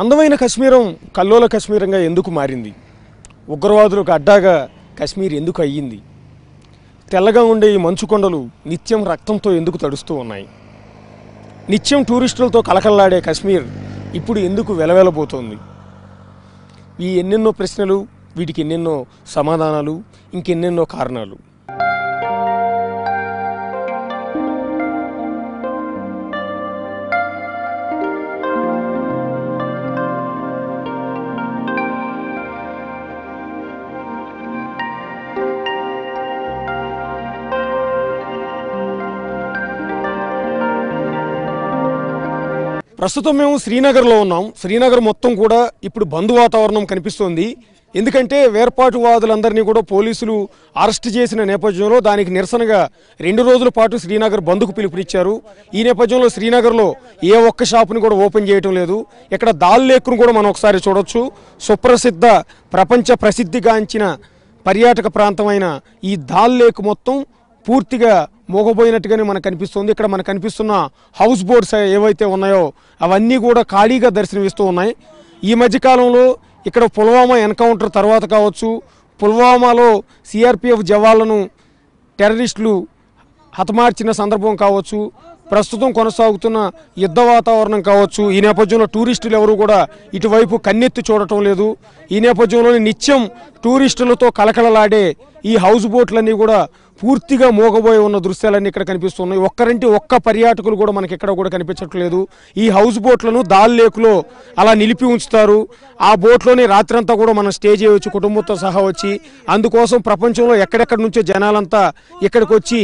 అందమైన కశ్మీరం కల్లోల కశ్మీరంగా ఎందుకు మారింది? ఉగ్రవాదులకు అడ్డాగా కశ్మీర్ ఎందుకు అయ్యింది? తెల్లగా ఉండే ఈ మంచు కొండలు నిత్యం రక్తంతో ఎందుకు తడుస్తూ ఉన్నాయి? నిత్యం టూరిస్టులతో కలకల్లాడే కశ్మీర్ ఇప్పుడు ఎందుకు వెలవెలబోతోంది? ఈ ఎన్నెన్నో ప్రశ్నలు వీటికి ఎన్నెన్నో సమాధానాలు ఇంకెన్నెన్నో కారణాలు. ప్రస్తుతం మేము శ్రీనగర్లో ఉన్నాం. శ్రీనగర్ మొత్తం కూడా ఇప్పుడు బంద్ వాతావరణం కనిపిస్తోంది. ఎందుకంటే వేర్పాటువాదులందరినీ కూడా పోలీసులు అరెస్ట్ చేసిన నేపథ్యంలో దానికి నిరసనగా రెండు రోజుల పాటు శ్రీనగర్ బంద్కు పిలుపునిచ్చారు. ఈ నేపథ్యంలో శ్రీనగర్లో ఏ ఒక్క షాపుని కూడా ఓపెన్ చేయటం లేదు. ఇక్కడ దాల్ లేక్ను కూడా మనం ఒకసారి చూడొచ్చు. సుప్రసిద్ధ ప్రపంచ ప్రసిద్ధిగాంచిన పర్యాటక ప్రాంతమైన ఈ దాల్ లేక్ మొత్తం పూర్తిగా మోగబోయినట్టుగానే మనకు కనిపిస్తుంది. ఇక్కడ మనకు కనిపిస్తున్న హౌస్ బోట్స్ ఏవైతే ఉన్నాయో అవన్నీ కూడా ఖాళీగా దర్శనమిస్తూ ఉన్నాయి. ఈ మధ్యకాలంలో ఇక్కడ పుల్వామా ఎన్కౌంటర్ తర్వాత కావచ్చు పుల్వామాలో సిఆర్పిఎఫ్ జవాన్లను టెర్రరిస్టులు హతమార్చిన సందర్భం కావచ్చు ప్రస్తుతం కొనసాగుతున్న యుద్ధ వాతావరణం కావచ్చు ఈ నేపథ్యంలో టూరిస్టులు ఎవరు కూడా ఇటువైపు కన్నెత్తి చూడటం లేదు. ఈ నేపథ్యంలోనే నిత్యం టూరిస్టులతో కలకలలాడే ఈ హౌస్ బోట్లన్నీ కూడా పూర్తిగా మోగబోయి ఉన్న దృశ్యాలన్నీ ఇక్కడ కనిపిస్తున్నాయి. ఒక్కరింటి ఒక్క పర్యాటకులు కూడా మనకి ఇక్కడ కూడా కనిపించట్లేదు. ఈ హౌస్ బోట్లను దాల్ లేకులో అలా నిలిపి ఉంచుతారు. ఆ బోట్లోనే రాత్రంతా కూడా మనం స్టే చేయవచ్చు కుటుంబంతో సహా వచ్చి. అందుకోసం ప్రపంచంలో ఎక్కడెక్కడి నుంచో జనాలంతా ఇక్కడికి వచ్చి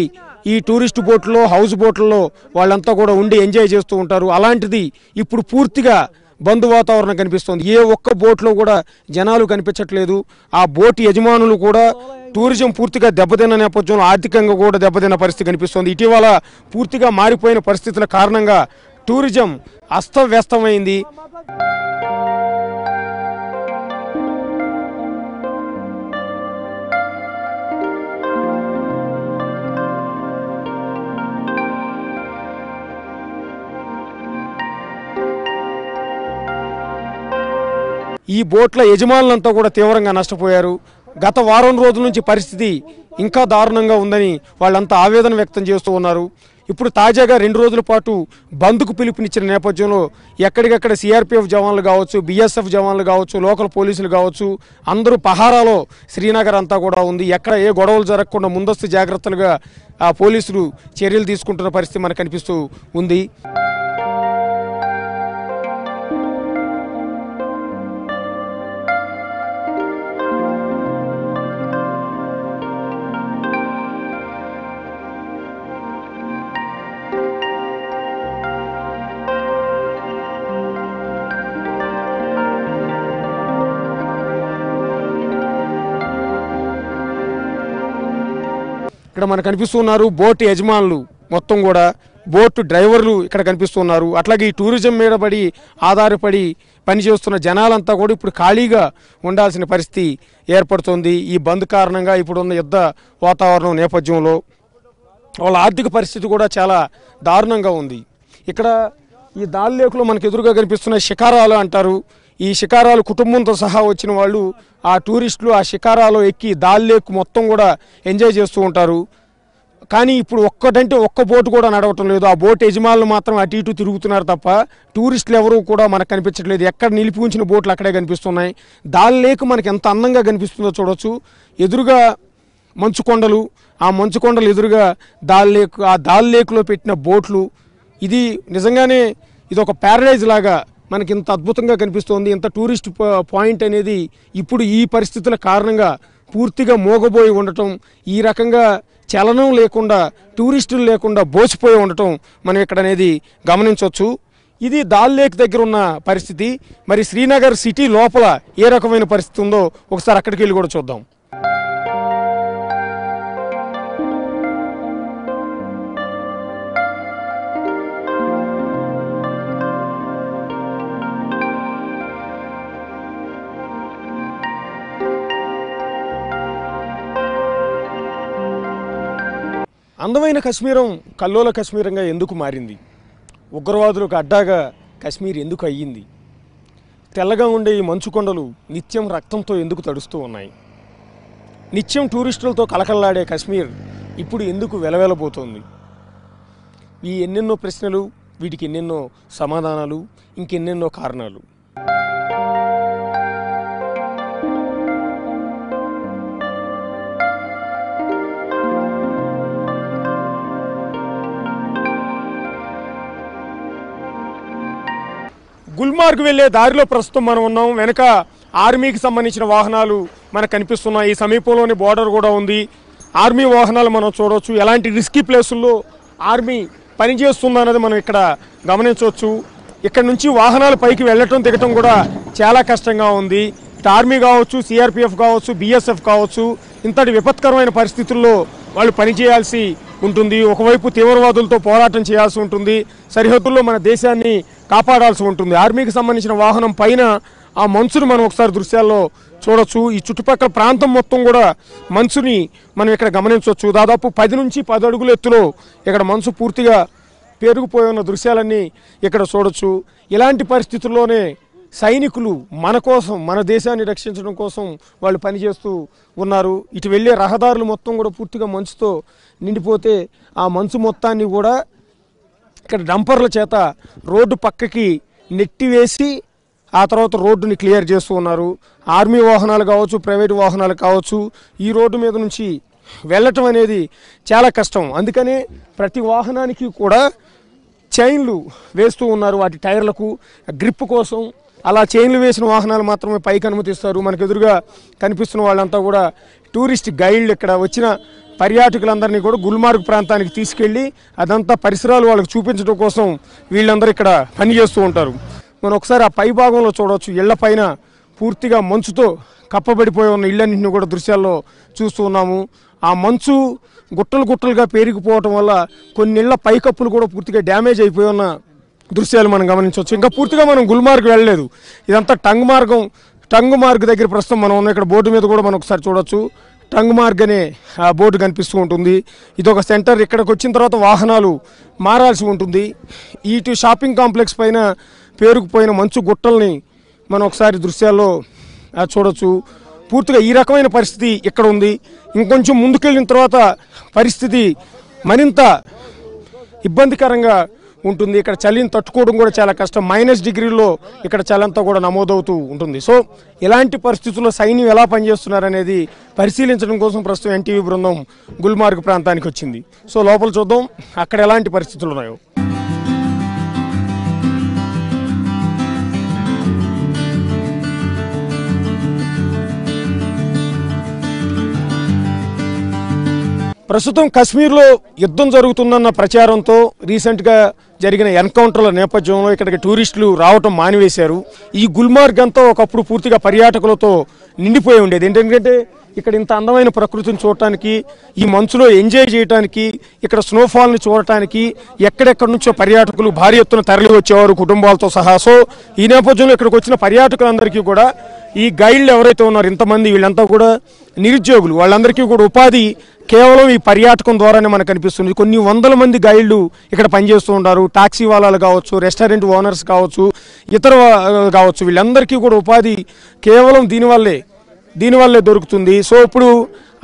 ఈ టూరిస్ట్ బోట్లో హౌస్ బోట్లలో వాళ్ళంతా కూడా ఉండి ఎంజాయ్ చేస్తూ ఉంటారు. అలాంటిది ఇప్పుడు పూర్తిగా బంధు వాతావరణం కనిపిస్తుంది. ఏ ఒక్క బోట్లో కూడా జనాలు కనిపించట్లేదు. ఆ బోట్ యజమానులు కూడా టూరిజం పూర్తిగా దెబ్బతిన్న నేపథ్యంలో ఆర్థికంగా కూడా దెబ్బతిన్న పరిస్థితి కనిపిస్తుంది. ఇటీవల పూర్తిగా మారిపోయిన పరిస్థితుల కారణంగా టూరిజం అస్తవ్యస్తమైంది. ఈ బోట్ల యజమానులంతా కూడా తీవ్రంగా నష్టపోయారు. గత వారం రోజుల నుంచి పరిస్థితి ఇంకా దారుణంగా ఉందని వాళ్ళంతా ఆవేదన వ్యక్తం చేస్తూ ఉన్నారు. ఇప్పుడు తాజాగా రెండు రోజుల పాటు బంద్కు పిలుపునిచ్చిన నేపథ్యంలో ఎక్కడికక్కడ సిఆర్పిఎఫ్ జవాన్లు కావచ్చు బీఎస్ఎఫ్ జవాన్లు కావచ్చు లోకల్ పోలీసులు కావచ్చు అందరూ పహారాలో శ్రీనగర్ అంతా కూడా ఉంది. ఎక్కడ ఏ గొడవలు జరగకుండా ముందస్తు జాగ్రత్తలుగా ఆ పోలీసులు చర్యలు తీసుకుంటున్న పరిస్థితి మనకు కనిపిస్తూ ఉంది. ఇక్కడ మనకు కనిపిస్తున్నారు బోట్ యజమానులు మొత్తం కూడా. బోట్ డ్రైవర్లు ఇక్కడ కనిపిస్తున్నారు. అట్లాగే ఈ టూరిజం మీద పడి ఆధారపడి పనిచేస్తున్న జనాలంతా కూడా ఇప్పుడు ఖాళీగా ఉండాల్సిన పరిస్థితి ఏర్పడుతుంది. ఈ బంద్ కారణంగా ఇప్పుడున్న యుద్ధ వాతావరణం నేపథ్యంలో వాళ్ళ ఆర్థిక పరిస్థితి కూడా చాలా దారుణంగా ఉంది. ఇక్కడ ఈ దాల్లేకులో మనకు ఎదురుగా కనిపిస్తున్న షికారాలు అంటారు. ఈ షికారాలు కుటుంబంతో సహా వచ్చిన వాళ్ళు ఆ టూరిస్టులు ఆ షికారాలో ఎక్కి దాల్ లేక్ మొత్తం కూడా ఎంజాయ్ చేస్తూ ఉంటారు. కానీ ఇప్పుడు ఒక్కటంటే ఒక్క బోటు కూడా నడవటం లేదు. ఆ బోట్ యజమానులు మాత్రం అటు ఇటు తిరుగుతున్నారు తప్ప టూరిస్టులు ఎవరూ కూడా మనకు కనిపించట్లేదు. ఎక్కడ నిలిపి ఉంచిన బోట్లు అక్కడే కనిపిస్తున్నాయి. దాల్ లేక్ మనకి ఎంత అందంగా కనిపిస్తుందో చూడొచ్చు. ఎదురుగా మంచు కొండలు ఆ మంచు కొండలు ఎదురుగా దాల్ లేక్ ఆ దాల్ లేక్లో పెట్టిన బోట్లు. ఇది నిజంగానే ఇది ఒక ప్యారడైజ్ లాగా మనకి ఇంత అద్భుతంగా కనిపిస్తోంది. ఇంత టూరిస్ట్ పాయింట్ అనేది ఇప్పుడు ఈ పరిస్థితుల కారణంగా పూర్తిగా మోగబోయి ఉండటం ఈ రకంగా చలనం లేకుండా టూరిస్టులు లేకుండా బోసిపోయి ఉండటం మనం ఇక్కడ అనేది గమనించవచ్చు ఇది దాల్ లేక్ దగ్గర ఉన్న పరిస్థితి. మరి శ్రీనగర్ సిటీ లోపల ఏ రకమైన పరిస్థితి ఉందో ఒకసారి అక్కడికి వెళ్ళి కూడా చూద్దాం. అందమైన కశ్మీరం కల్లోల కశ్మీరంగా ఎందుకు మారింది? ఉగ్రవాదులకు అడ్డాగా కశ్మీర్ ఎందుకు అయ్యింది? తెల్లగా ఉండే ఈ మంచు కొండలు నిత్యం రక్తంతో ఎందుకు తడుస్తూ ఉన్నాయి? నిత్యం టూరిస్టులతో కలకల్లాడే కశ్మీర్ ఇప్పుడు ఎందుకు వెలవెలబోతోంది? ఈ ఎన్నెన్నో ప్రశ్నలు వీటికి ఎన్నెన్నో సమాధానాలు ఇంకెన్నెన్నో కారణాలు. గుల్మార్గ్ వెళ్ళే దారిలో ప్రస్తుతం మనం ఉన్నాం. వెనక ఆర్మీకి సంబంధించిన వాహనాలు మనకు కనిపిస్తున్నాయి. ఈ సమీపంలోని బోర్డర్ కూడా ఉంది. ఆర్మీ వాహనాలు మనం చూడవచ్చు ఎలాంటి రిస్కీ ప్లేసుల్లో ఆర్మీ పనిచేస్తుంది అనేది మనం ఇక్కడ గమనించవచ్చు. ఇక్కడ నుంచి వాహనాలు పైకి వెళ్ళటం దిగటం కూడా చాలా కష్టంగా ఉంది. ఆర్మీ కావచ్చు సిఆర్పిఎఫ్ కావచ్చు బిఎస్ఎఫ్ కావచ్చు ఇంతటి విపత్కరమైన పరిస్థితుల్లో వాళ్ళు పనిచేయాల్సి ఉంటుంది. ఒకవైపు తీవ్రవాదులతో పోరాటం చేయాల్సి ఉంటుంది. సరిహద్దుల్లో మన దేశాన్ని కాపాడాల్సి ఉంటుంది. ఆర్మీకి సంబంధించిన వాహనం పైన ఆ మంచును మనం ఒకసారి దృశ్యాల్లో చూడొచ్చు. ఈ చుట్టుపక్కల ప్రాంతం మొత్తం కూడా మంచుని మనం ఇక్కడ గమనించవచ్చు. దాదాపు పది నుంచి పది అడుగుల ఎత్తులో ఇక్కడ మంచు పూర్తిగా పేరుకుపోయి ఉన్న దృశ్యాలన్నీ ఇక్కడ చూడొచ్చు. ఇలాంటి పరిస్థితుల్లోనే సైనికులు మన కోసం మన దేశాన్ని రక్షించడం కోసం వాళ్ళు పనిచేస్తూ ఉన్నారు. ఇటు వెళ్ళే రహదారులు మొత్తం కూడా పూర్తిగా మంచుతో నిండిపోతే ఆ మంచు మొత్తాన్ని కూడా ఇక్కడ డంపర్ల చేత రోడ్డు పక్కకి నెట్టివేసి ఆ తర్వాత రోడ్డుని క్లియర్ చేస్తూ ఉన్నారు. ఆర్మీ వాహనాలు కావచ్చు ప్రైవేట్ వాహనాలు కావచ్చు ఈ రోడ్డు మీద నుంచి వెళ్ళటం అనేది చాలా కష్టం. అందుకనే ప్రతి వాహనానికి కూడా చైన్లు వేస్తూ ఉన్నారు. వాటి టైర్లకు గ్రిప్ కోసం అలా చైన్లు వేసిన వాహనాలు మాత్రమే పైకి అనుమతిస్తారు. మనకు ఎదురుగా కనిపిస్తున్న వాళ్ళంతా కూడా టూరిస్ట్ గైడ్లు ఇక్కడ వచ్చిన పర్యాటకులందరినీ కూడా గుల్మార్గ్ ప్రాంతానికి తీసుకెళ్ళి అదంతా పరిసరాలు వాళ్ళకి చూపించడం కోసం వీళ్ళందరూ ఇక్కడ పనిచేస్తూ ఉంటారు. మనం ఒకసారి ఆ పై భాగంలో చూడవచ్చు. ఇళ్ళ పైన పూర్తిగా మంచుతో కప్పబడిపోయి ఉన్న ఇళ్ళన్నింటిని కూడా దృశ్యాల్లో చూస్తూ ఉన్నాము. ఆ మంచు గుట్టలు గుట్టలుగా పేరుకుపోవటం వల్ల కొన్ని ఇళ్ళ పైకప్పులు కూడా పూర్తిగా డ్యామేజ్ అయిపోయి ఉన్న దృశ్యాలు మనం గమనించవచ్చు. ఇంకా పూర్తిగా మనం గుల్మార్గ్ వెళ్ళలేదు. ఇదంతా టంగ్ మార్గం టంగ్ మార్గ్ దగ్గర ప్రస్తుతం మనం ఉన్న. ఇక్కడ బోర్డు మీద కూడా మనం ఒకసారి చూడొచ్చు. టంగ్ మార్గ్ అనే ఆ బోర్డు కనిపిస్తూ ఉంటుంది. ఇది ఒక సెంటర్. ఇక్కడికి వచ్చిన తర్వాత వాహనాలు మారాల్సి ఉంటుంది. ఇటు షాపింగ్ కాంప్లెక్స్ పైన పేరుకుపోయిన మంచు గుట్టల్ని మనం ఒకసారి దృశ్యాల్లో చూడొచ్చు. పూర్తిగా ఈ రకమైన పరిస్థితి ఇక్కడ ఉంది. ఇంకొంచెం ముందుకెళ్ళిన తర్వాత పరిస్థితి మరింత ఇబ్బందికరంగా ఉంటుంది. ఇక్కడ చలిని తట్టుకోవడం కూడా చాలా కష్టం. మైనస్ డిగ్రీలో ఇక్కడ చలంతా కూడా నమోదవుతూ ఉంటుంది. సో ఇలాంటి పరిస్థితుల్లో సైన్యం ఎలా పనిచేస్తున్నారనేది పరిశీలించడం కోసం ప్రస్తుతం ఎన్టీవీ బృందం గుల్మార్గ్ ప్రాంతానికి వచ్చింది. సో లోపల చూద్దాం అక్కడ ఎలాంటి పరిస్థితులు ఉన్నాయో. ప్రస్తుతం కశ్మీర్లో యుద్ధం జరుగుతుందన్న ప్రచారంతో రీసెంట్గా జరిగిన ఎన్కౌంటర్ల నేపథ్యంలో ఇక్కడికి టూరిస్టులు రావటం మానివేశారు. ఈ గుల్మార్గ్ అంతా ఒకప్పుడు పూర్తిగా పర్యాటకులతో నిండిపోయి ఉండేది. ఏంటంటే ఇక్కడ ఇంత అందమైన ప్రకృతిని చూడటానికి ఈ మంచులో ఎంజాయ్ చేయడానికి ఇక్కడ స్నోఫాల్ని చూడటానికి ఎక్కడెక్కడి నుంచో పర్యాటకులు భారీ ఎత్తున తరలి వచ్చేవారు కుటుంబాలతో సహా. సో ఈ నేపథ్యంలో ఇక్కడికి వచ్చిన పర్యాటకులందరికీ కూడా ఈ గైడ్లు ఎవరైతే ఉన్నారో ఇంతమంది వీళ్ళంతా కూడా నిరుద్యోగులు. వాళ్ళందరికీ కూడా ఉపాధి కేవలం ఈ పర్యాటకం ద్వారానే మనకు కనిపిస్తుంది కొన్ని వందల మంది గైడ్లు ఇక్కడ పనిచేస్తూ ఉంటారు. టాక్సీ వాళ్ళలు కావచ్చు రెస్టారెంట్ ఓనర్స్ కావచ్చు ఇతర కావచ్చు. వీళ్ళందరికీ కూడా ఉపాధి కేవలం దీనివల్లే దీనివల్లే దొరుకుతుంది. సో ఇప్పుడు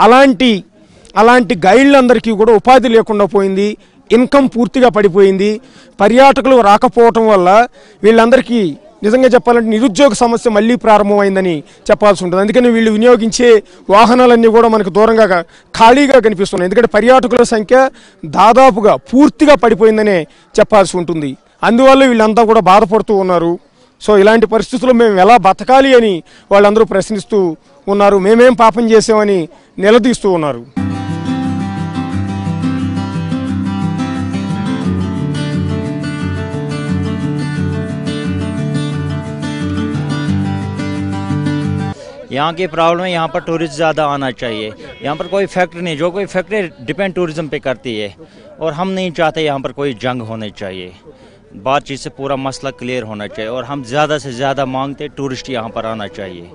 అలాంటి అలాంటి గైడ్లందరికీ కూడా ఉపాధి లేకుండా పోయింది. ఇన్కమ్ పూర్తిగా పడిపోయింది. పర్యాటకులు రాకపోవటం వల్ల వీళ్ళందరికీ నిజంగా చెప్పాలంటే నిరుద్యోగ సమస్య మళ్ళీ ప్రారంభమైందని చెప్పాల్సి ఉంటుంది. అందుకని వీళ్ళు వినియోగించే వాహనాలన్నీ కూడా మనకు దూరంగా ఖాళీగా కనిపిస్తున్నాయి. ఎందుకంటే పర్యాటకుల సంఖ్య దాదాపుగా పూర్తిగా పడిపోయిందనే చెప్పాల్సి ఉంటుంది. అందువల్ల వీళ్ళంతా కూడా బాధపడుతూ ఉన్నారు. సో ఇలాంటి పరిస్థితుల్లో మేము ఎలా బతకాలి అని వాళ్ళందరూ ప్రశ్నిస్తూ ఉన్నారు. మేమేం పాపం చేసామని నిలదీస్తూ ఉన్నారు. यहाँ की प्रॉब्लम है यहाँ पर टूरिस्ट ज़्यादा आना चाहिए। यहाँ पर कोई फैक्ट्री नहीं जो कोई फैक्ट्री डिपेंड टूरिज़्म पे करती है। और हम नहीं चाहते यहाँ पर कोई जंग होने चाहिए। बातचीत से पूरा मसला क्लियर होना चाहिए और हम ज़्यादा से ज़्यादा मांगते टूरिस्ट यहाँ पर आना चाहिए।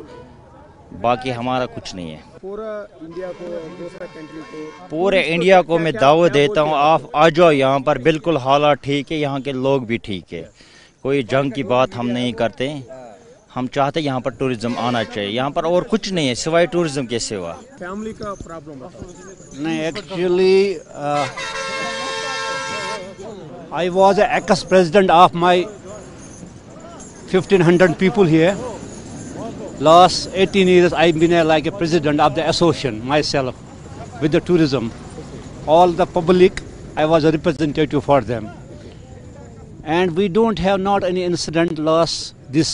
बाकी हमारा कुछ नहीं है। पूरा इंडिया को दूसरा कंट्री को। पूरे इंडिया को मैं दावत देता हूँ? आप आ जाओ यहाँ पर बिल्कुल हालात ठीक है यहाँ के लोग भी ठीक है। कोई जंग की बात हम नहीं करते। हम चाहते हैं यहाँ पर टूरिज़्म आना चाहिए। यहाँ पर और कुछ नहीं है सिवाय टूरिज़्म के सिवा। फैमिली का प्रॉब्लम नहीं actually I was ex president of my fifteen hundred people here last eighteen years I been like a president of the association myself with the tourism all the public I was a representative for them and we don't have not any incident loss this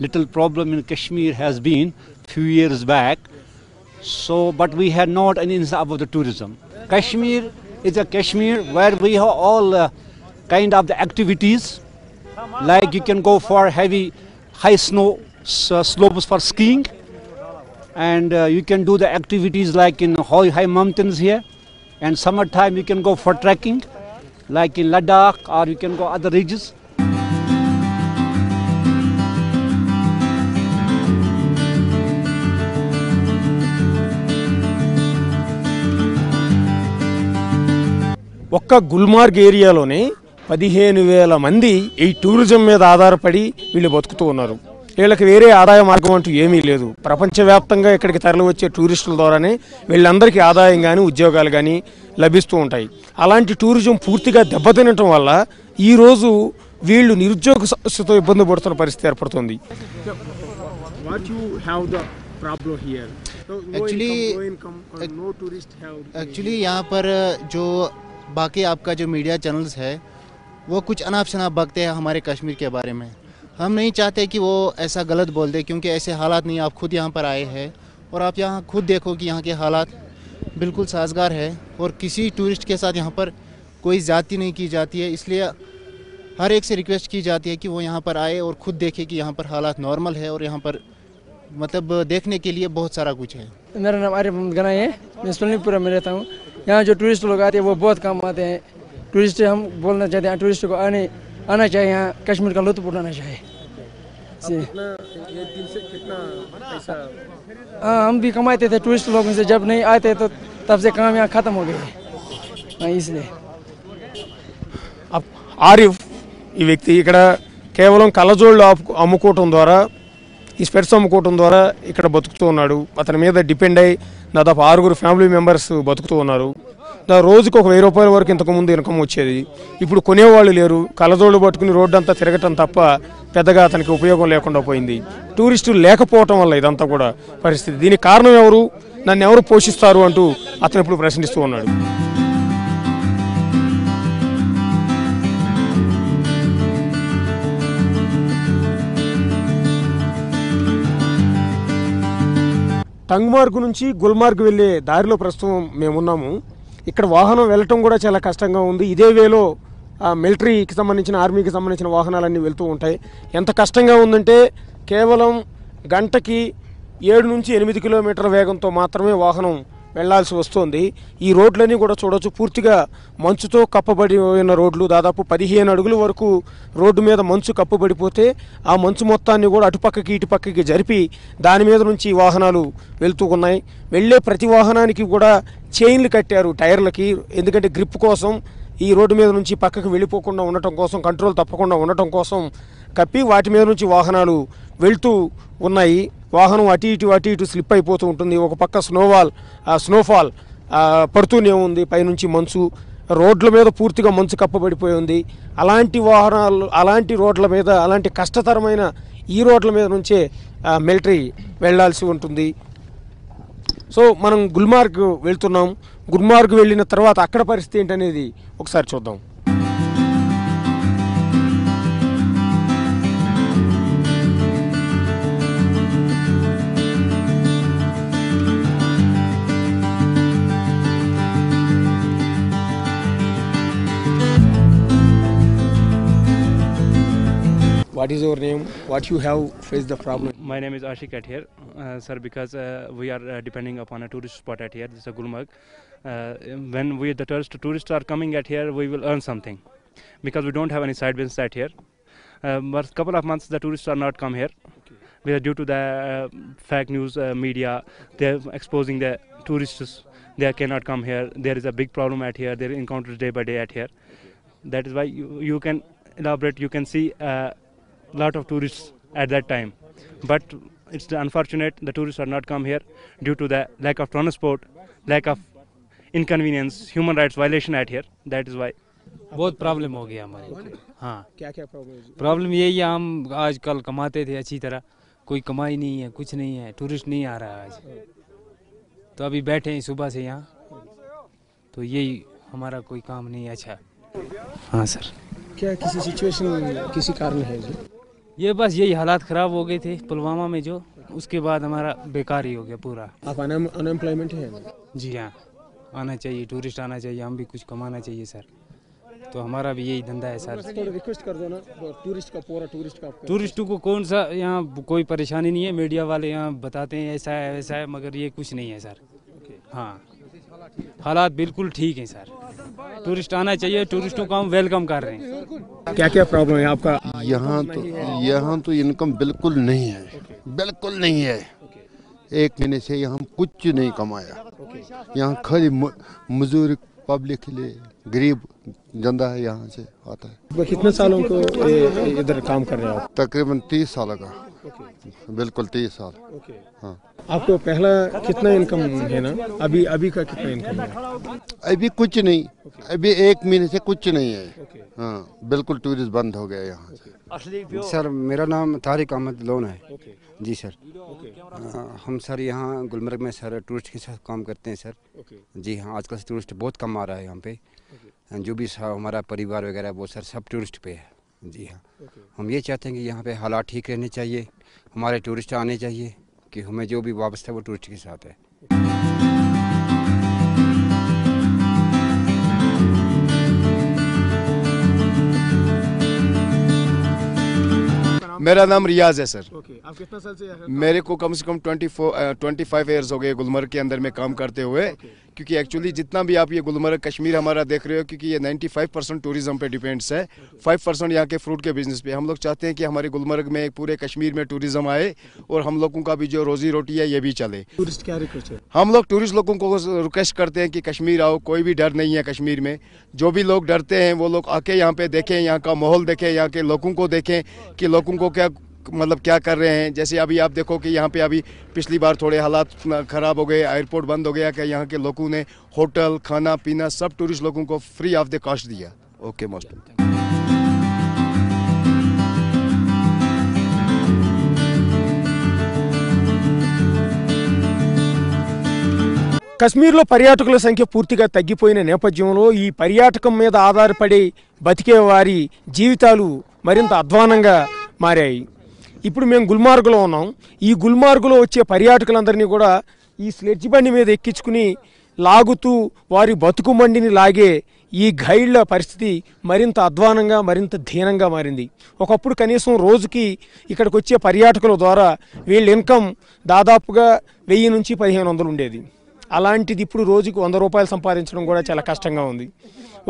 little problem in Kashmir has been few years back. So, but we had not any insight about the tourism. Kashmir is a Kashmir where we have all uh, kind of the activities, like you can go for heavy, high snow uh, slopes for skiing, and uh, you can do the activities like in high, high mountains here. And summertime you can go for trekking, like in Ladakh, or you can go other regions. ఒక్క గుల్మార్గ్ ఏరియాలోనే పదిహేను వేల మంది ఈ tourism మీద ఆధారపడి వీళ్ళు బతుకుతూ ఉన్నారు వీళ్ళకి వేరే ఆదాయ మార్గం అంటూ ఏమీ లేదు ప్రపంచవ్యాప్తంగా ఇక్కడికి తరలి వచ్చే టూరిస్టుల ద్వారానే వీళ్ళందరికీ ఆదాయం కానీ ఉద్యోగాలు కానీ లభిస్తూ ఉంటాయి అలాంటి టూరిజం పూర్తిగా దెబ్బతినటం వల్ల ఈరోజు వీళ్ళు నిరుద్యోగ సమస్యతో ఇబ్బంది పడుతున్న పరిస్థితి ఏర్పడుతుంది Actually, एक्चुअली यहाँ पर जो बाकी आपका जो मीडिया चैनल्स है, वो कुछ अनाप शनाप बकते हैं हमारे कश्मीर के बारे में। हम नहीं चाहते कि वो ऐसा गलत बोल दे, क्योंकि ऐसे हालात नहीं, आप खुद यहाँ पर आए हैं और आप यहाँ खुद देखो कि यहाँ के हालात बिल्कुल साजगार है और किसी टूरिस्ट के साथ यहाँ पर कोई ज़्यादती नहीं की जाती है। इसलिए हर एक से रिक्वेस्ट की जाती है कि वो यहाँ पर आए और खुद देखे कि यहाँ पर हालात नॉर्मल है और यहाँ पर मतलब देखने के लिए बहुत सारा कुछ है। मेरा नाम मोहम्मद गनाई है। मैं सुनीलपुरा में रहता हूँ। यहाँ जो टूरिस्ट लोग आते हैं वो बहुत कम आते हैं टूरिस्ट हम बोलना चाहते हैं टूरिस्ट को आने आना चाहिए यहाँ कश्मीर का लुत्फ उठाना चाहिए जी। हाँ हम भी कमाते थे टूरिस्ट लोगों से जब नहीं आते तो तब से काम यहाँ ख़त्म हो गए हाँ इसलिए అప్- ఆరిఫ్ ఈ వ్యక్తి ఇక్కడ కేవలం కళ్ళజోళ్ళు ఆపు- అమ్ముకోవటం ద్వారా ఈ స్పెట్స్ అమ్ముకోవటం ద్వారా ఇక్కడ బతుకుతూ ఉన్నాడు అతని మీద డిపెండ్ అయి దాదాపు ఆరుగురు ఫ్యామిలీ మెంబర్స్ బతుకుతూ ఉన్నారు. రోజుకు ఒక వెయ్యి రూపాయల వరకు ఇంతకుముందు ఇన్కమ్ వచ్చేది. ఇప్పుడు కొనేవాళ్ళు లేరు. కళ్ళజోళ్ళు పట్టుకుని రోడ్డు అంతా తిరగటం తప్ప పెద్దగా అతనికి ఉపయోగం లేకుండా పోయింది. టూరిస్టులు లేకపోవటం వల్ల ఇదంతా కూడా పరిస్థితి. దీనికి కారణం ఎవరు? నన్ను ఎవరు పోషిస్తారు అంటూ అతను ఇప్పుడు ప్రశ్నిస్తూ ఉన్నాడు. టంగ్మార్గ్ నుంచి గుల్మార్గ్ వెళ్ళే దారిలో ప్రస్తుతం మేమున్నాము. ఇక్కడ వాహనం వెళ్ళటం కూడా చాలా కష్టంగా ఉంది. ఇదే వేలో మిలిటరీకి సంబంధించిన ఆర్మీకి సంబంధించిన వాహనాలన్నీ వెళ్తూ ఉంటాయి. ఎంత కష్టంగా ఉందంటే కేవలం గంటకి ఏడు నుంచి ఎనిమిది కిలోమీటర్ల వేగంతో మాత్రమే వాహనం వెళ్ళాల్సి వస్తుంది. ఈ రోడ్లన్నీ కూడా చూడొచ్చు. పూర్తిగా మంచుతో కప్పబడి ఉన్న రోడ్లు. దాదాపు పదిహేను అడుగుల వరకు రోడ్డు మీద మంచు కప్పబడిపోతే ఆ మంచు మొత్తాన్ని కూడా అటుపక్కకి ఇటుపక్కకి జరిపి దాని మీద నుంచి ఈ వాహనాలు వెళ్తూ ఉన్నాయి. వెళ్ళే ప్రతి వాహనానికి కూడా చైన్లు కట్టారు టైర్లకి. ఎందుకంటే గ్రిప్ కోసం ఈ రోడ్డు మీద నుంచి పక్కకు వెళ్ళిపోకుండా ఉండటం కోసం కంట్రోల్ తప్పకుండా ఉండటం కోసం కప్పి వాటి మీద నుంచి వాహనాలు వెళ్తూ ఉన్నాయి. వాహనం అటు ఇటు అటు ఇటు స్లిప్ అయిపోతూ ఉంటుంది. ఒక పక్క స్నోవాల్ స్నోఫాల్ పడుతూనే ఉంది. పైనుంచి మంచు రోడ్ల మీద పూర్తిగా మంచు కప్పబడిపోయి ఉంది. అలాంటి వాహనాలు అలాంటి రోడ్ల మీద అలాంటి కష్టతరమైన ఈ రోడ్ల మీద నుంచే మిలిటరీ వెళ్ళాల్సి ఉంటుంది. సో మనం గుల్మార్గ్ వెళ్తున్నాం. గుల్మార్గ్ వెళ్ళిన తర్వాత అక్కడ పరిస్థితి ఏంటనేది ఒకసారి చూద్దాం. What is your name? What you have faced the problem? My name is Ashik at here, uh, sir, because uh, we are uh, depending upon a tourist spot at here, this is a Gulmarg. Uh, when we, the tourist, tourists are coming at here, we will earn something because we don't have any side business at here. Um, but couple of months the tourists are not come here because due to the uh, fake news uh, media, they're exposing the tourists. They cannot come here. There is a big problem at here. They encounter day by day at here. That is why you, you can elaborate. You can see lot of tourists at that time. But it's unfortunate the tourists are not come here due to the lack of transport, lack of inconvenience, human rights violation at here. That is why. बहुत problem हो गया हमारे हाँ क्या क्या problem है problem यही है हम आजकल कमाते थे अच्छी तरह कोई कमाई नहीं है कुछ नहीं है टूरिस्ट नहीं आ रहा है आज तो अभी बैठे हैं सुबह से यहाँ तो यही हमारा कोई काम नहीं अच्छा हाँ सर क्या किसी सिचुएशन किसी कारण है जी ये बस यही हालात ख़राब हो गए थे पुलवामा में जो उसके बाद हमारा बेकार ही हो गया पूरा। आप अनएम्प्लॉयमेंट है? जी हाँ आना चाहिए टूरिस्ट आना चाहिए हम भी कुछ कमाना चाहिए सर तो हमारा भी यही धंधा है सर रिक्वेस्ट कर दो ना टूरिस्ट का पूरा टूरिस्ट का टूरिस्टों को कौन सा यहाँ कोई परेशानी नहीं है मीडिया वाले यहाँ बताते हैं ऐसा है वैसा है मगर ये कुछ नहीं है सर हाँ। हालात बिल्कुल ठीक हैं सर। टूरिस्ट आना चाहिए टूरिस्टों को हम वेलकम कर रहे हैं। क्या क्या प्रॉब्लम है आपका? यहाँ तो यहाँ तो इनकम बिल्कुल नहीं है। बिल्कुल नहीं है। एक महीने से यहाँ कुछ नहीं कमाया। यहाँ खाली मजदूर पब्लिक के लिए गरीब जनता है यहाँ से आता है। कितने सालों को इधर काम कर रहे हो आप? तकरीबन तीस साल का। बिल्कुल तीस साल। हाँ। आपको पहला कितना इनकम है ना? अभी अभी का कितना इनकम है? अभी कुछ नहीं। अभी एक महीने से कुछ नहीं है। हाँ बिल्कुल टूरिस्ट बंद हो गया यहाँ से। सर मेरा नाम तारिक अहमद लोन है। जी सर। okay. हम सर यहाँ गुलमर्ग में सर टूरिस्ट के साथ काम करते हैं सर। जी हाँ आजकल से टूरिस्ट बहुत कम आ रहा है यहाँ पे। जो भी हमारा परिवार वगैरह है, वो सर सब टूरिस्ट पे है। जी हाँ। हम ये चाहते हैं कि यहाँ पे हालात ठीक रहने चाहिए हमारे टूरिस्ट आने चाहिए कि हमें जो भी वापस है वो टूरिस्ट के साथ है। मेरा नाम रियाज है सर। ओके आप कितना साल से मेरे को कम से कम twenty four twenty five years हो गए गुलमर्ग के अंदर में काम करते हुए। क्योंकि एक्चुअली जितना भी आप ये गुलमर्ग कश्मीर हमारा देख रहे हो क्योंकि ये 95 परसेंट टूरिज़्म पे डिपेंड्स है। 5 परसेंट यहाँ के फ्रूट के बिज़नेस पे। हम लोग चाहते हैं कि हमारे गुलमर्ग में पूरे कश्मीर में टूरिज़्म आए और हम लोगों का भी जो रोजी रोटी है ये भी चले। टूरिस्ट क्या रिक्वेस्ट है? हम लोग टूरिस्ट लोगों को रिक्वेस्ट करते हैं कि कश्मीर आओ कोई भी डर नहीं है कश्मीर में। जो भी लोग डरते हैं वो लोग आके यहाँ पे देखें यहाँ का माहौल देखें यहाँ के लोगों को देखें कि लोगों को क्या मतलब क्या कर रहे हैं जैसे अभी आप देखो कि यहाँ पे अभी पिछली बार थोड़े हालात ख़राब हो गए एयरपोर्ट बंद हो गया कि यहाँ के लोगों ने होटल खाना पीना सब टूरिस्ट लोगों को फ्री ऑफ द कॉस्ट दिया ओके मोस्ट కశ్మీర్లో పర్యాటకుల సంఖ్య పూర్తిగా తగ్గిపోయిన నేపథ్యంలో ఈ పర్యాటకం మీద ఆధారపడి బతికే వారి జీవితాలు మరింత అధ్వానంగా మారాయి ఇప్పుడు మేము గుల్మార్గ్లో ఉన్నాం. ఈ గుల్మార్గ్లో వచ్చే పర్యాటకులందరినీ కూడా ఈ స్లెడ్జ్ బండి మీద ఎక్కించుకుని లాగుతూ వారి బతుకు మండిని లాగే ఈ గైడ్ల పరిస్థితి మరింత అధ్వానంగా మరింత దీనంగా మారింది. ఒకప్పుడు కనీసం రోజుకి ఇక్కడికి వచ్చే పర్యాటకుల ద్వారా వీళ్ళ ఇన్కమ్ దాదాపుగా వెయ్యి నుంచి పదిహేను వందలు ఉండేది. అలాంటిది ఇప్పుడు రోజుకు వంద రూపాయలు సంపాదించడం కూడా చాలా కష్టంగా ఉంది.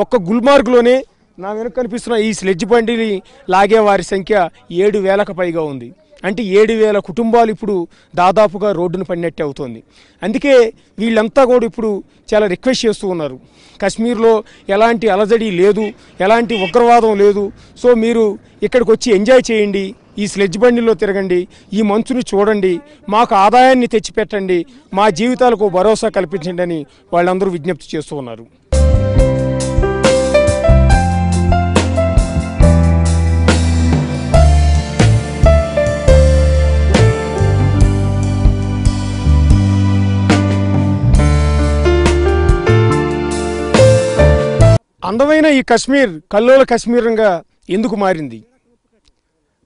ఒక్క గుల్మార్గ్లోనే నా వెనుక కనిపిస్తున్న ఈ స్లెడ్జ్ బండిని లాగే వారి సంఖ్య ఏడు వేలకు పైగా ఉంది. అంటే ఏడు వేల కుటుంబాలు ఇప్పుడు దాదాపుగా రోడ్డును పడినట్టే అవుతుంది. అందుకే వీళ్ళంతా కూడా ఇప్పుడు చాలా రిక్వెస్ట్ చేస్తూ ఉన్నారు. కశ్మీర్లో ఎలాంటి అలజడి లేదు ఎలాంటి ఉగ్రవాదం లేదు. సో మీరు ఇక్కడికి వచ్చి ఎంజాయ్ చేయండి ఈ స్లెడ్జ్ బండిలో తిరగండి ఈ మంచుని చూడండి మాకు ఆదాయాన్ని తెచ్చిపెట్టండి మా జీవితాలకు భరోసా కల్పించండి అని వాళ్ళందరూ విజ్ఞప్తి చేస్తూ ఉన్నారు. అందమైన ఈ కశ్మీర్ కల్లోల కశ్మీరంగా ఎందుకు మారింది?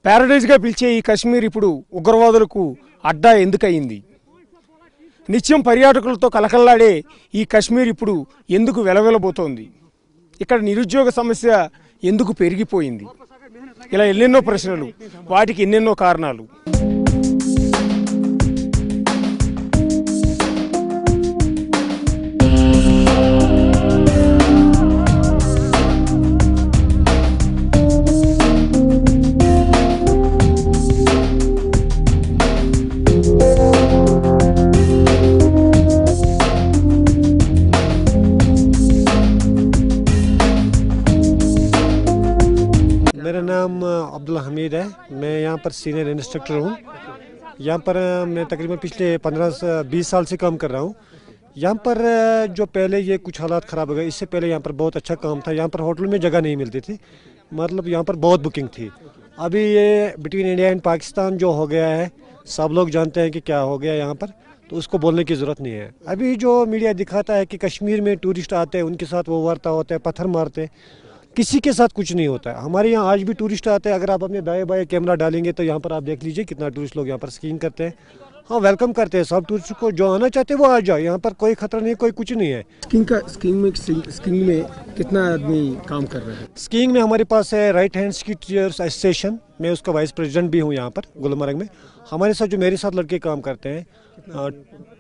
ప్యారడైజ్గా పిలిచే ఈ కశ్మీర్ ఇప్పుడు ఉగ్రవాదులకు అడ్డా ఎందుకయింది నిత్యం పర్యాటకులతో కలకల్లాడే ఈ కశ్మీర్ ఇప్పుడు ఎందుకు వెలవెలబోతోంది? ఇక్కడ నిరుద్యోగ సమస్య ఎందుకు పెరిగిపోయింది? ఇలా ఎన్నెన్నో ప్రశ్నలు వాటికి ఎన్నెన్నో కారణాలు. पर सीनियर इंस्ट्रक्टर हूँ। यहाँ पर मैं तकरीबन पिछले पंद्रह बीस साल से काम कर रहा हूँ। यहाँ पर जो पहले ये कुछ हालात ख़राब हो गए, इससे पहले यहाँ पर बहुत अच्छा काम था। यहाँ पर होटल में जगह नहीं मिलती थी। मतलब यहाँ पर बहुत बुकिंग थी। अभी ये बिटवीन इंडिया एंड पाकिस्तान जो हो गया है, सब लोग जानते हैं कि क्या हो गया यहाँ पर तो उसको बोलने की ज़रूरत नहीं है। अभी जो मीडिया दिखाता है कि कश्मीर में टूरिस्ट आते हैं, उनके साथ वो वार्ता होता है, पत्थर मारते हैं किसी के साथ कुछ नहीं होता है। हमारे यहाँ आज भी टूरिस्ट आते हैं। अगर आप अपने दाएँ बाएँ कैमरा डालेंगे तो यहाँ पर आप देख लीजिए कितना टूरिस्ट लोग यहाँ पर स्कीइंग करते हैं। हाँ वेलकम करते हैं। सब टूरिस्ट को जो आना चाहते हैं वो आ जाओ। यहाँ पर कोई खतरा नहीं कोई कुछ नहीं है। स्कीइंग का स्कीइंग में स्कीइंग में कितना आदमी काम कर रहे हैं? स्कीइंग में हमारे पास है right hand ski teachers association मैं उसका वाइस प्रेसिडेंट भी हूँ यहाँ पर गुलमर्ग में। हमारे साथ जो मेरे साथ लड़के काम करते हैं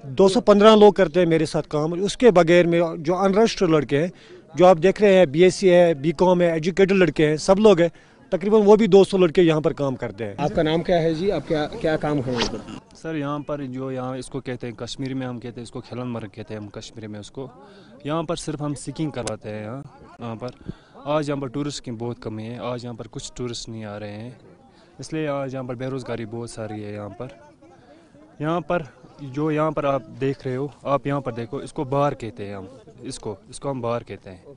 दो सौ पंद्रह लोग करते हैं मेरे साथ काम। उसके बगैर में जो अनरजिस्टर्ड लड़के हैं जो आप देख रहे हैं बीएससी है बीकॉम है एजुकेटेड लड़के हैं सब लोग हैं तकरीबन वो भी 200 लड़के यहाँ पर काम करते हैं। आपका नाम क्या है जी? आप क्या क्या काम है? इधर सर यहाँ पर जो यहाँ इसको कहते हैं कश्मीर में हम कहते हैं इसको खिलन मर्ग कहते हैं हम कश्मीर में उसको। यहाँ पर सिर्फ़ हम सिकिंग करवाते हैं यहाँ यहाँ पर। आज यहाँ पर टूरिस्ट की बहुत कमी है आज यहाँ पर कुछ टूरिस्ट नहीं आ रहे हैं। इसलिए आज यहाँ पर बेरोज़गारी बहुत सारी है यहाँ पर। यहाँ पर जो यहाँ पर आप देख रहे हो आप यहाँ पर देखो इसको बाहर कहते हैं हम। इसको इसको हम बाहर कहते हैं।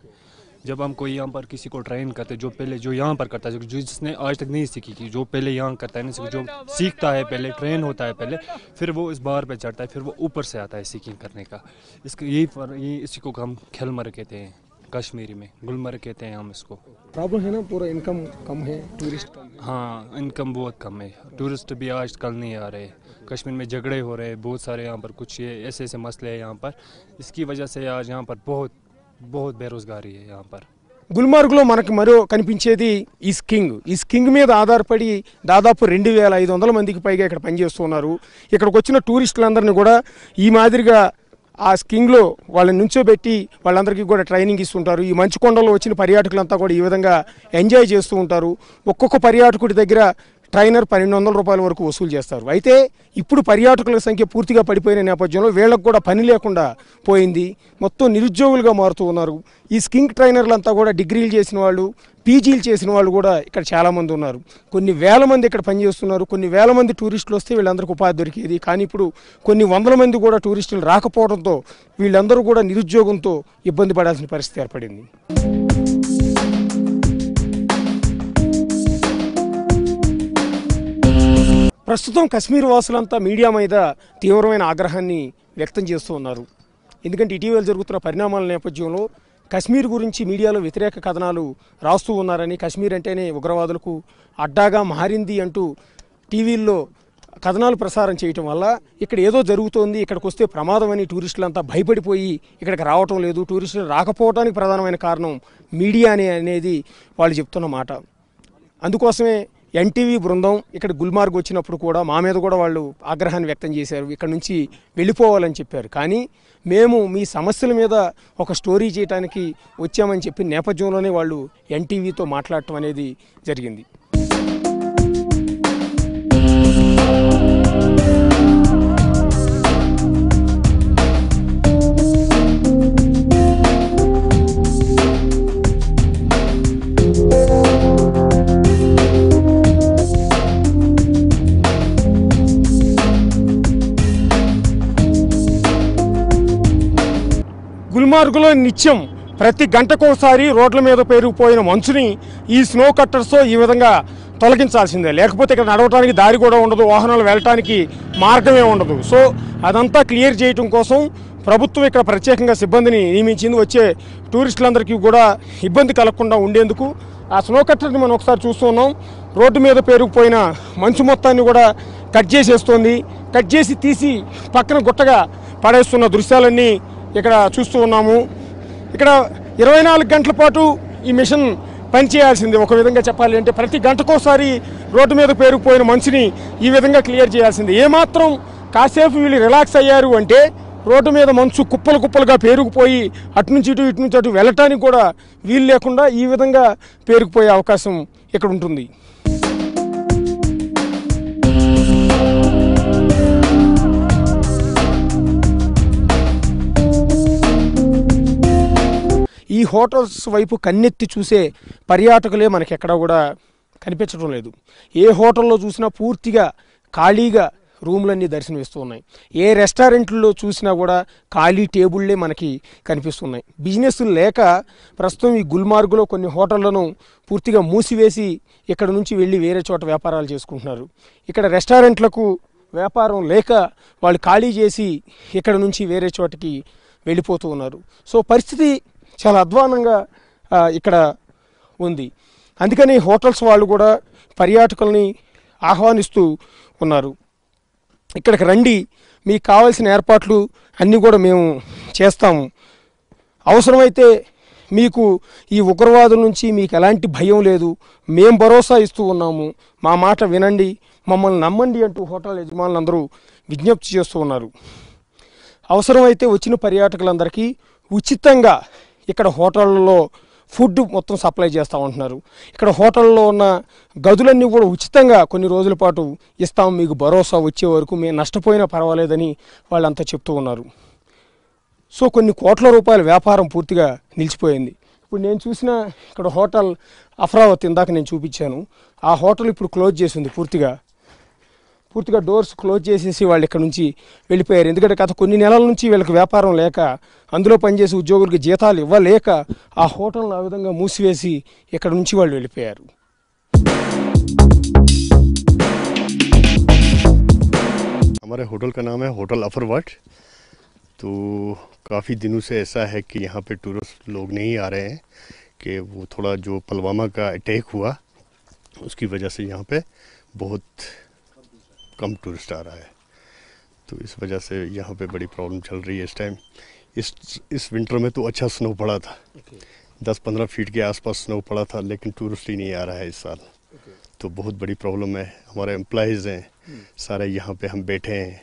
जब हम कोई यहाँ पर किसी को ट्रेन करते हैं जो पहले जो यहाँ पर करता है जो जिसने आज तक नहीं सीखी कि जो पहले यहाँ करता है नहीं जो सीखता है पहले ट्रेन होता है पहले फिर वो इस बार पे चढ़ता है फिर वो ऊपर से आता है सीखिंग करने का। इसका यही पर यही इसी को हम खेल मर कहते हैं। कश्मीरी में गुलमर्ग कहते हैं हम इसको प्रॉब्लम है ना पूरा इनकम कम है टूरिस्ट कम है हाँ इनकम बहुत कम है टूरिस्ट भी आज कल नहीं आ रहे कश्मीर में झगड़े हो रहे हैं बहुत सारे यहाँ पर कुछ ये ऐसे ऐसे मसले हैं यहाँ पर इसकी वजह से आज यहाँ पर बहुत बहुत बेरोज़गारी है यहाँ पर గుల్మార్గ్లో మనకి మరో కనిపించేది ఈ స్కింగ్ ఈ స్కింగ్ మీద ఆధారపడి దాదాపు రెండు వేల ఐదు వందల మందికి పైగా ఇక్కడ పనిచేస్తున్నారు ఇక్కడికి వచ్చిన టూరిస్టులందరినీ కూడా ఈ మాదిరిగా ఆ స్కింగ్లో వాళ్ళని నుంచోబెట్టి వాళ్ళందరికీ కూడా ట్రైనింగ్ ఇస్తుంటారు. ఈ మంచు కొండలో వచ్చిన పర్యాటకులంతా కూడా ఈ విధంగా ఎంజాయ్ చేస్తూ ఉంటారు. ఒక్కొక్క పర్యాటకుడి దగ్గర ట్రైనర్ పన్నెండు వందల రూపాయల వరకు వసూలు చేస్తారు. అయితే ఇప్పుడు పర్యాటకుల సంఖ్య పూర్తిగా పడిపోయిన నేపథ్యంలో వీళ్ళకు కూడా పని లేకుండా పోయింది. మొత్తం నిరుద్యోగులుగా మారుతూ ఉన్నారు. ఈ స్కింగ్ ట్రైనర్లంతా కూడా డిగ్రీలు చేసిన వాళ్ళు పీజీలు చేసిన వాళ్ళు కూడా ఇక్కడ చాలామంది ఉన్నారు. కొన్ని వేల మంది ఇక్కడ పనిచేస్తున్నారు. కొన్ని వేల మంది టూరిస్టులు వస్తే వీళ్ళందరికీ ఉపాధి దొరికేది. కానీ ఇప్పుడు కొన్ని వందల మంది కూడా టూరిస్టులు రాకపోవడంతో వీళ్ళందరూ కూడా నిరుద్యోగంతో ఇబ్బంది పడాల్సిన పరిస్థితి ఏర్పడింది. ప్రస్తుతం కశ్మీర్ వాసులంతా మీడియా మీద తీవ్రమైన ఆగ్రహాన్ని వ్యక్తం చేస్తూ ఉన్నారు. ఎందుకంటే ఇటీవల జరుగుతున్న పరిణామాల నేపథ్యంలో కశ్మీర్ గురించి మీడియాలో వ్యతిరేక కథనాలు రాస్తూ ఉన్నారని కశ్మీర్ అంటేనే ఉగ్రవాదులకు అడ్డాగా మారింది అంటూ టీవీల్లో కథనాలు ప్రసారం చేయటం వల్ల ఇక్కడ ఏదో జరుగుతోంది ఇక్కడికి వస్తే ప్రమాదం అని టూరిస్టులంతా భయపడిపోయి ఇక్కడికి రావటం లేదు. టూరిస్టులు రాకపోవడానికి ప్రధానమైన కారణం మీడియా అనే అనేది వాళ్ళు చెప్తున్న మాట. అందుకోసమే ఎన్టీవీ బృందం ఇక్కడ గుల్మార్గ్ వచ్చినప్పుడు కూడా మా మీద కూడా వాళ్ళు ఆగ్రహాన్ని వ్యక్తం చేశారు. ఇక్కడ నుంచి వెళ్ళిపోవాలని చెప్పారు. కానీ మేము మీ సమస్యల మీద ఒక స్టోరీ చేయడానికి వచ్చామని చెప్పి నేపథ్యంలోనే వాళ్ళు ఎన్టీవీతో మాట్లాడటం అనేది జరిగింది. గుల్మార్గులో నిత్యం ప్రతి గంటకోసారి రోడ్ల మీద పేరుకుపోయిన మంచుని ఈ స్నో కట్టర్స్తో ఈ విధంగా తొలగించాల్సిందే. లేకపోతే ఇక్కడ నడవడానికి దారి కూడా ఉండదు వాహనాలు వెళ్ళటానికి మార్గమే ఉండదు. సో అదంతా క్లియర్ చేయటం కోసం ప్రభుత్వం ఇక్కడ ప్రత్యేకంగా సిబ్బందిని నియమించింది. వచ్చే టూరిస్టులందరికీ కూడా ఇబ్బంది కలగకుండా ఉండేందుకు ఆ స్నో కట్టర్ని మనం ఒకసారి చూస్తున్నాం రోడ్డు మీద పేరుకుపోయిన మంచు మొత్తాన్ని కూడా కట్ చేసేస్తోంది. కట్ చేసి తీసి పక్కన గుట్టగా పడేస్తున్న దృశ్యాలన్నీ ఇక్కడ చూస్తూ ఉన్నాము. ఇక్కడ ఇరవై నాలుగు గంటల పాటు ఈ మిషన్ పనిచేయాల్సింది. ఒక విధంగా చెప్పాలి అంటే ప్రతి గంటకోసారి రోడ్డు మీద పేరుకుపోయిన మనిషిని ఈ విధంగా క్లియర్ చేయాల్సింది. ఏమాత్రం కాసేపు వీళ్ళు రిలాక్స్ అయ్యారు అంటే రోడ్డు మీద మంచు కుప్పలు కుప్పలుగా పేరుకుపోయి అటు నుంచి ఇటు ఇటు నుంచి అటు వెళ్ళటానికి కూడా వీలు లేకుండా ఈ విధంగా పేరుకుపోయే అవకాశం ఇక్కడ ఉంటుంది. ఈ హోటల్స్ వైపు కన్నెత్తి చూసే పర్యాటకులే మనకి ఎక్కడ కూడా కనిపించడం లేదు. ఏ హోటల్లో చూసినా పూర్తిగా ఖాళీగా రూములన్నీ దర్శనమిస్తూ ఉన్నాయి. ఏ రెస్టారెంట్లో చూసినా కూడా ఖాళీ టేబుల్లే మనకి కనిపిస్తున్నాయి. బిజినెస్ లేక ప్రస్తుతం ఈ గుల్మార్గులో కొన్ని హోటళ్ళను పూర్తిగా మూసివేసి ఇక్కడ నుంచి వెళ్ళి వేరే చోట వ్యాపారాలు చేసుకుంటున్నారు. ఇక్కడ రెస్టారెంట్లకు వ్యాపారం లేక వాళ్ళు ఖాళీ చేసి ఇక్కడ నుంచి వేరే చోటకి వెళ్ళిపోతూ ఉన్నారు. సో పరిస్థితి చాలా అధ్వానంగా ఇక్కడ ఉంది. అందుకని హోటల్స్ వాళ్ళు కూడా పర్యాటకుల్ని ఆహ్వానిస్తూ ఉన్నారు. ఇక్కడికి రండి మీకు కావాల్సిన ఏర్పాట్లు అన్నీ కూడా మేము చేస్తాము. అవసరమైతే మీకు ఈ ఉగ్రవాదుల నుంచి మీకు ఎలాంటి భయం లేదు. మేం భరోసా ఇస్తూ ఉన్నాము. మా మాట వినండి మమ్మల్ని నమ్మండి అంటూ హోటల్ యజమానులందరూ విజ్ఞప్తి చేస్తూ ఉన్నారు. అవసరమైతే వచ్చిన పర్యాటకులందరికీ ఉచితంగా ఇక్కడ హోటళ్ళలో ఫుడ్ మొత్తం సప్లై చేస్తూ ఉంటున్నారు. ఇక్కడ హోటల్లో ఉన్న గదులన్నీ కూడా ఉచితంగా కొన్ని రోజుల పాటు ఇస్తాం మీకు భరోసా వచ్చే వరకు మేము నష్టపోయినా పర్వాలేదని వాళ్ళంతా చెప్తూ ఉన్నారు. సో కొన్ని కోట్ల రూపాయల వ్యాపారం పూర్తిగా నిలిచిపోయింది. ఇప్పుడు నేను చూసిన ఇక్కడ హోటల్ అఫ్రావతి ఇందాక నేను చూపించాను. ఆ హోటల్ ఇప్పుడు క్లోజ్ చేసింది పూర్తిగా. పూర్తిగా డోర్స్ క్లోజ్ చేసేసి వాళ్ళు ఇక్కడ నుంచి వెళ్ళిపోయారు ఎందుకంటే గత కొన్ని నెలల నుంచి వీళ్ళకి వ్యాపారం లేక అందులో పనిచేసే ఉద్యోగులకు జీతాలు ఇవ్వలేక ఆ హోటల్ని ఆ విధంగా మూసివేసి ఇక్కడ నుంచి వాళ్ళు వెళ్ళిపోయారు हमारे होटल का नाम है होटल अफरवट तो काफ़ी दिनों से ऐसा है कि यहाँ पे टूरिस्ट लोग नहीं आ रहे हैं कि वो थोड़ा जो पुलवामा का अटैक हुआ उसकी वजह से यहाँ पे बहुत कम टूरिस्ट आ रहा है। तो इस वजह से यहाँ पे बड़ी प्रॉब्लम चल रही है इस टाइम इस इस विंटर में तो अच्छा स्नो पड़ा था। दस पंद्रह फीट के आसपास स्नो पड़ा था लेकिन टूरिस्ट ही नहीं आ रहा है इस साल। तो बहुत बड़ी प्रॉब्लम है। हमारे एम्प्लॉयज़ हैं। सारे यहाँ पे हम बैठे हैं।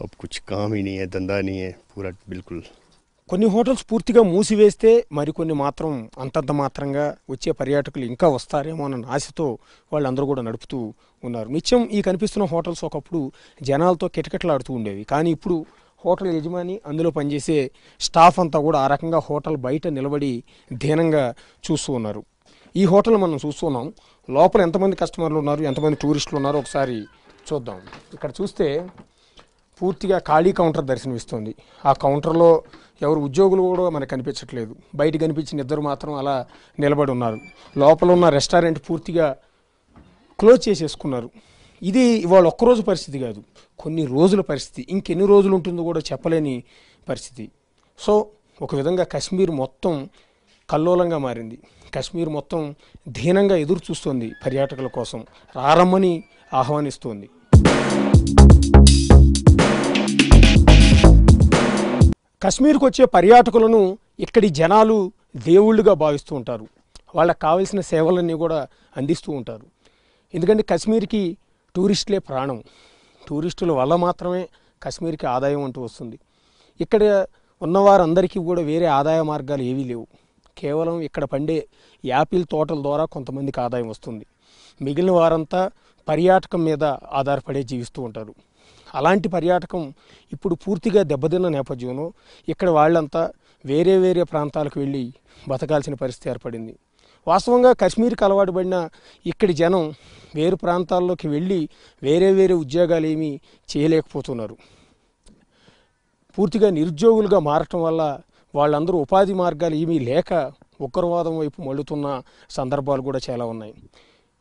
अब कुछ काम ही नहीं है धंधा नहीं है। पूरा बिल्कुल కొన్ని హోటల్స్ పూర్తిగా మూసివేస్తే మరికొన్ని మాత్రం అంతంత మాత్రంగా వచ్చే పర్యాటకులు ఇంకా వస్తారేమో అన్న ఆశతో వాళ్ళందరూ కూడా నడుపుతూ ఉన్నారు. నిత్యం ఈ కనిపిస్తున్న హోటల్స్ ఒకప్పుడు జనాలతో కిటకిటలాడుతూ ఉండేవి. కానీ ఇప్పుడు హోటల్ యజమాని అందులో పనిచేసే స్టాఫ్ అంతా కూడా ఆ రకంగా హోటల్ బయట నిలబడి ధీనంగా చూస్తూ ఉన్నారు. ఈ హోటల్ మనం చూస్తున్నాం లోపల ఎంతమంది కస్టమర్లు ఉన్నారు? ఎంతమంది టూరిస్టులు ఉన్నారో ఒకసారి చూద్దాం. ఇక్కడ చూస్తే పూర్తిగా ఖాళీ కౌంటర్ దర్శనమిస్తుంది. ఆ కౌంటర్లో ఎవరు ఉద్యోగులు కూడా మనకు కనిపించట్లేదు. బయట కనిపించిన ఇద్దరు మాత్రం అలా నిలబడి ఉన్నారు. లోపల ఉన్న రెస్టారెంట్ పూర్తిగా క్లోజ్ చేసేసుకున్నారు. ఇది ఇవాళ ఒక్కరోజు పరిస్థితి కాదు. కొన్ని రోజుల పరిస్థితి. ఇంకెన్ని రోజులు ఉంటుందో కూడా చెప్పలేని పరిస్థితి. సో ఒక విధంగా కశ్మీర్ మొత్తం కల్లోలంగా మారింది. కశ్మీర్ మొత్తం దీనంగా ఎదురు చూస్తోంది పర్యాటకుల కోసం. రారమ్మని ఆహ్వానిస్తోంది. కశ్మీర్కి వచ్చే పర్యాటకులను ఇక్కడి జనాలు దేవుళ్ళుగా భావిస్తూ ఉంటారు. వాళ్ళకి కావలసిన సేవలన్నీ కూడా అందిస్తూ ఉంటారు. ఎందుకంటే కశ్మీర్కి టూరిస్టులే ప్రాణం. టూరిస్టుల వల్ల మాత్రమే కశ్మీర్కి ఆదాయం అంటూ వస్తుంది. ఇక్కడ ఉన్నవారందరికీ కూడా వేరే ఆదాయ మార్గాలు ఏవీ లేవు. కేవలం ఇక్కడ పండే యాపిల్ తోటల ద్వారా కొంతమందికి ఆదాయం వస్తుంది. మిగిలిన వారంతా పర్యాటకం మీద ఆధారపడే జీవిస్తూ ఉంటారు. అలాంటి పర్యాటకం ఇప్పుడు పూర్తిగా దెబ్బతిన్న నేపథ్యంలో ఇక్కడ వాళ్ళంతా వేరే వేరే ప్రాంతాలకు వెళ్ళి బతకాల్సిన పరిస్థితి ఏర్పడింది. వాస్తవంగా కశ్మీర్కి అలవాటు పడిన ఇక్కడి జనం వేరు ప్రాంతాల్లోకి వెళ్ళి వేరే వేరే ఉద్యోగాలు ఏమీ చేయలేకపోతున్నారు. పూర్తిగా నిరుద్యోగులుగా మారటం వల్ల వాళ్ళందరూ ఉపాధి మార్గాలు ఏమీ లేక ఉగ్రవాదం వైపు మళ్ళుతున్న సందర్భాలు కూడా చాలా ఉన్నాయి.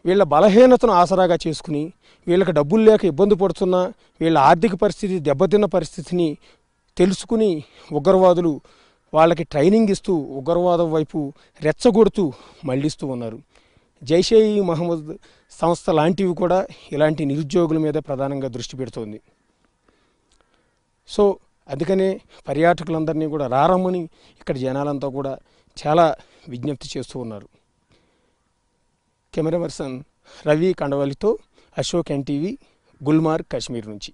వీళ్ళ బలహీనతను ఆసరాగా చేసుకుని వీళ్ళకి డబ్బులు లేక ఇబ్బంది పడుతున్న వీళ్ళ ఆర్థిక పరిస్థితి దెబ్బతిన్న పరిస్థితిని తెలుసుకుని ఉగ్రవాదులు వాళ్ళకి ట్రైనింగ్ ఇస్తూ ఉగ్రవాదం వైపు రెచ్చగొడుతూ మళ్ళిస్తూ ఉన్నారు. జైషే ఈ మహమ్మద్ సంస్థ లాంటివి కూడా ఇలాంటి నిరుద్యోగుల మీద ప్రధానంగా దృష్టి పెడుతోంది. సో అందుకనే పర్యాటకులందరినీ కూడా రారమ్మని ఇక్కడ జనాలంతా కూడా చాలా విజ్ఞప్తి చేస్తూ ఉన్నారు. కెమెరా పర్సన్ రవి కండవలితో అశోక్ ఎన్టీవీ గుల్మార్గ్ కాశ్మీర్ నుంచి.